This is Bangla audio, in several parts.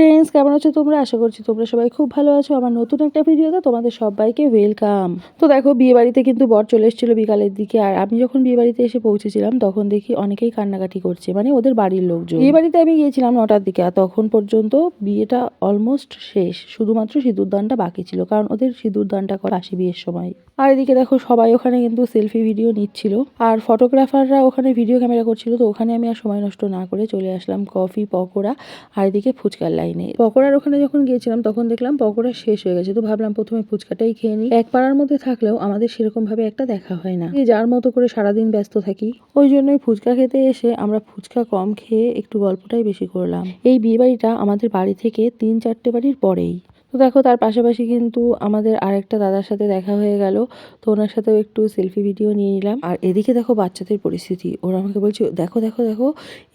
ফ্রেন্ডস কেমন আছো তোমরা? আশা করছি তোমরা সবাই খুব ভালো আছো। আমার নতুন একটা ভিডিওতে তোমাদের সবাইকে ওয়েলকাম তো দেখো, বিয়ে বাড়িতে কিন্তু বর চলে এসেছিল বিকালের দিকে, আর আমি যখন বিয়ে বাড়িতে এসে পৌঁছেছিলাম, তখন দেখি অনেকেই কান্নাকাটি করছে মানে ওদের বাড়ির লোকজন। বিয়ে বাড়িতে আমি গিয়েছিলাম নটার দিকে, আর তখন পর্যন্ত বিয়েটা অলমোস্ট শেষ, শুধুমাত্র সিঁদুরদানটা বাকি ছিল, কারণ ওদের সিঁদুরদানটা করা আসি বিয়ের সময়। আর এদিকে দেখো সবাই ওখানে কিন্তু সেলফি ভিডিও নিচ্ছিল। আর ফটোগ্রাফাররা ওখানে ভিডিও ক্যামেরা করছিল, তো ওখানে আমি আর সময় নষ্ট না করে চলে আসলাম কফি পকোড়া আর এদিকে ফুচকার লাইনে পকোড়ার ওখানে যখন গিয়েছিলাম, তখন দেখলাম পকোড়া শেষ হয়ে গেছে, তো ভাবলাম প্রথমে ফুচকাটাই খেয়ে নিই। এক পাড়ার মধ্যে থাকলেও আমাদের সেরকম ভাবে একটা দেখা হয় না। যার মতো করে সারাদিন ব্যস্ত থাকি। ওই জন্যই ফুচকা খেতে এসে আমরা ফুচকা কম খেয়ে একটু গল্পটাই বেশি করলাম। এই বিয়ে বাড়িটা আমাদের বাড়ি থেকে তিন চারটে বাড়ির পরেই। তো দেখো, তার পাশাপাশি কিন্তু আমাদের আরেকটা দাদার সাথে দেখা হয়ে গেল, তো ওনার সাথেও একটু সেলফি ভিডিও নিয়ে নিলাম। আর এদিকে দেখো, বাচ্চাদের পরিস্থিতি। ওরা আমাকে বলছে, দেখো দেখো দেখো,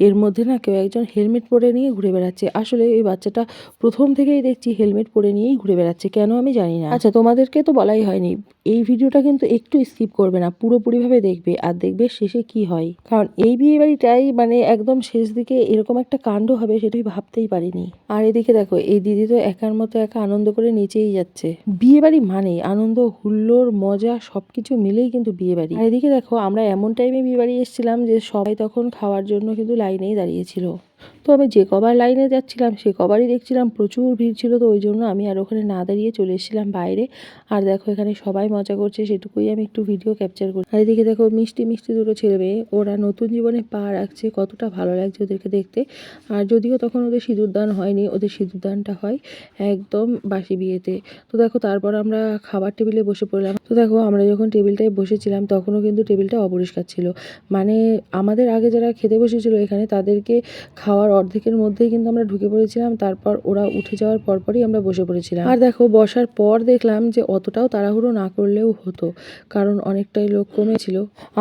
এর মধ্যে না কেউ একজন হেলমেট পরে নিয়ে ঘুরে বেড়াচ্ছে। আসলে এই বাচ্চাটা প্রথম থেকেই দেখছি হেলমেট পরে নিয়েই ঘুরে বেড়াচ্ছে, কেন আমি জানি না। আচ্ছা তোমাদেরকে তো বলাই হয়নি, এই ভিডিওটা কিন্তু একটু স্কিপ করবে না, পুরোপুরিভাবে দেখবে আর দেখবে শেষে কি হয়। কারণ এই বিয়ে বাড়িটাই মানে একদম শেষ দিকে এরকম একটা কাণ্ড হবে সেটাই ভাবতেই পারিনি। আর এদিকে দেখো, এই দিদি তো একার মতো একা আনন্দ করে নিচেই যাচ্ছে। বিয়ে বাড়ি মানেই আনন্দ হুল্লোর মজা, সবকিছু মিলেই কিন্তু বিয়ে বাড়ি আর এদিকে দেখো, আমরা এমন টাইমে বিয়ে বাড়ি এসেছিলাম যে সবাই তখন খাওয়ার জন্য কিন্তু লাইনেই দাঁড়িয়েছিল তো আমি যে কবার লাইনে যাচ্ছিলাম, সে কবারই দেখছিলাম প্রচুর ভিড় ছিল, তো ওই জন্য আমি আর ওখানে না দাঁড়িয়ে চলে এসেছিলাম বাইরে। আর দেখো এখানে সবাই মজা করছে, সেটুকুই আমি একটু ভিডিও ক্যাপচার করি। আর এদিকে দেখো মিষ্টি মিষ্টি দুটো ছেলে মেয়ে, ওরা নতুন জীবনে পা রাখছে, কতটা ভালো লাগছে ওদেরকে দেখতে। আর যদিও তখন ওদের সিঁদুরদান হয়নি, ওদের সিঁদুরদানটা হয় একদম বাসি বিয়েতে। তো দেখো তারপর আমরা খাবার টেবিলে বসে পড়লাম। তো দেখো আমরা যখন টেবিলটায় বসেছিলাম, তখনও কিন্তু টেবিলটা অপরিষ্কার ছিল। মানে আমাদের আগে যারা খেতে বসেছিল এখানে, তাদেরকে খাওয়ার অর্ধেকের মধ্যেই কিন্তু আমরা ঢুকে পড়েছিলাম। তারপর ওরা উঠে যাওয়ার পরপরই আমরা বসে পড়েছিলাম। আর দেখো, বসার পর দেখলাম যে অতটাও তাড়াহুড়ো না করলেও হতো, কারণ অনেকটাই লোক কমেছিল।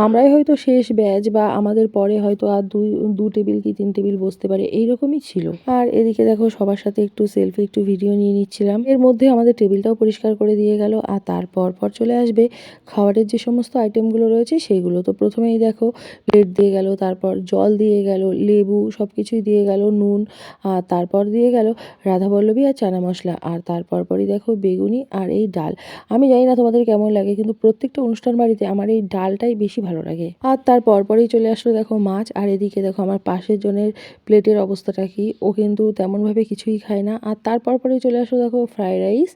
আমরাই হয়তো শেষ ব্যাচ বা আমাদের পরে হয়তো আর দুই, দু টেবিল কি তিন টেবিল বসতে পারে, এইরকমই ছিল। আর এদিকে দেখো, সবার সাথে একটু সেলফি একটু ভিডিও নিয়ে নিচ্ছিলাম। এর মধ্যে আমাদের টেবিলটাও পরিষ্কার করে দিয়ে গেল আর তারপর পর চলে আসবে খাবারের যে সমস্ত আইটেমগুলো রয়েছে সেইগুলো তো প্রথমেই দেখো প্লেট দিয়ে গেল, তারপর জল দিয়ে গেল, লেবু সব কিছুই দিয়ে গেল নুন, আর তারপর দিয়ে গেল রাধাবল্লভী আর চানা মশলা, আর তারপর পরই দেখো বেগুনি আর এই ডাল। আমি জানি না তোমাদের কেমন লাগে, কিন্তু প্রত্যেকটা অনুষ্ঠান বাড়িতে আমার এই ডালটাই বেশি ভালো লাগে। আর তারপর পরেই চলে আসলো দেখো মাছ, আর এদিকে দেখো আমার পাশের জনের প্লেটের অবস্থাটা কি, ও কিন্তু তেমনভাবে কিছুই খায় না। আর তারপর পরেই চলে আসলো দেখো ফ্রাইড রাইস,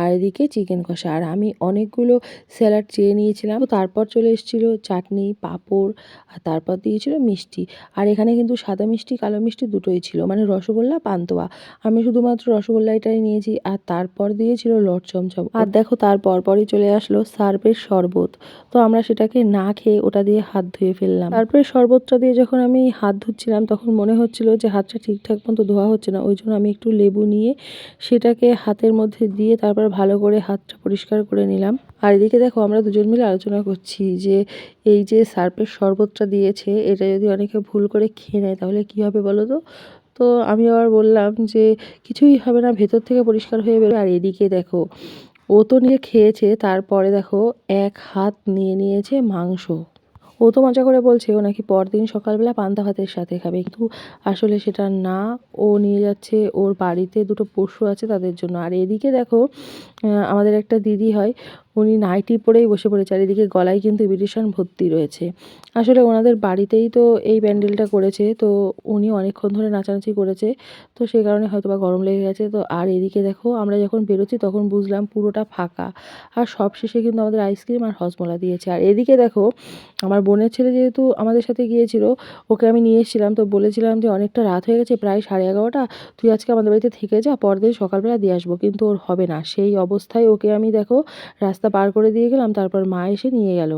আর এদিকে চিকেন কষা। আর আমি অনেকগুলো স্যালাড চেয়ে নিয়েছিলাম তারপর চলে এসেছিল চাটনি, পাঁপড়, আর তারপর দিয়েছিল মিষ্টি। আর এখানে কিন্তু সাদা মিষ্টি, কালো মিষ্টি দুটোই ছিল মানে রসগোল্লা, পান্তোয়া। আমি শুধুমাত্র রসগোল্লাটাই নিয়েছি, আর তারপর দিয়েছিল লট চমচম। আর দেখো তারপর পরই চলে আসলো সার্ফের শরবত। তো আমরা সেটাকে না খেয়ে ওটা দিয়ে হাত ধুয়ে ফেললাম। তারপরে শরবতটা দিয়ে যখন আমি হাত ধুচ্ছিলাম, তখন মনে হচ্ছিল যে হাতটা ঠিকঠাক মতো ধোয়া হচ্ছে না, ওই জন্য আমি একটু লেবু নিয়ে সেটাকে হাতের মধ্যে দিয়ে তারপর ভালো করে হাতটা পরিষ্কার করে নিলাম। আর এদিকে দেখো, আমরা দুজন মিলে আলোচনা করছি যে এই যে সার্ফের শরবতটা দিয়েছে, এটা যদি অনেকে ভুল করে খেয়ে নেয়, তাহলে কী হবে বলো? তো তো আমি আবার বললাম যে, কিছুই হবে না, ভেতর থেকে পরিষ্কার হয়ে বেরোবে। আর এদিকে দেখো, ও তো নিয়ে খেয়েছে, তারপরে দেখো, এক হাত নিয়ে নিয়েছে মাংস। ও তো মজা করে বলছে, ও নাকি পরদিন সকালবেলা পান্তা ভাতের সাথে খাবে। কিন্তু আসলে সেটা না, ও নিয়ে যাচ্ছে, ওর বাড়িতে দুটো পশু আছে তাদের জন্য। আর এদিকে দেখো আমাদের একটা দিদি হয় উনি নাইটি পরেই বসে পড়েছে। আর এদিকে গলায় কিন্তু ইমিটেশন ভর্তি রয়েছে। আসলে ওনাদের বাড়িতেই তো এই প্যান্ডেলটা করেছে, তো উনি অনেকক্ষণ ধরে নাচানাচি করেছে। তো সেই কারণে হয়তো বা গরম লেগে গেছে। তো আর এদিকে দেখো, আমরা যখন বেরোচ্ছি তখন বুঝলাম পুরোটা ফাঁকা। আর সব শেষে কিন্তু আমাদের আইসক্রিম আর হজমলা দিয়েছে। আর এদিকে দেখো, আমার বোনের ছেলে যেহেতু আমাদের সাথে গিয়েছিল, ওকে আমি নিয়ে এসেছিলাম। তো বলেছিলাম যে অনেকটা রাত হয়ে গেছে, প্রায় সাড়ে এগারোটা। তুই আজকে আমাদের বাড়িতে থেকে যা, পরদিন সকালবেলা দিয়ে আসব। কিন্তু ওর হবে না। সেই অবস্থায় ওকে আমি দেখো রাস্তা পার করে দিয়ে গেলাম তারপর মা এসে নিয়ে গেল।